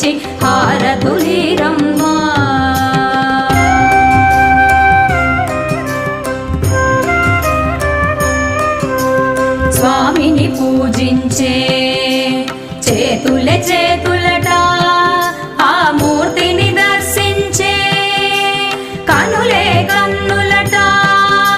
నిలిచి హారతులీరమ్మా స్వామిని పూజించే చేతులచే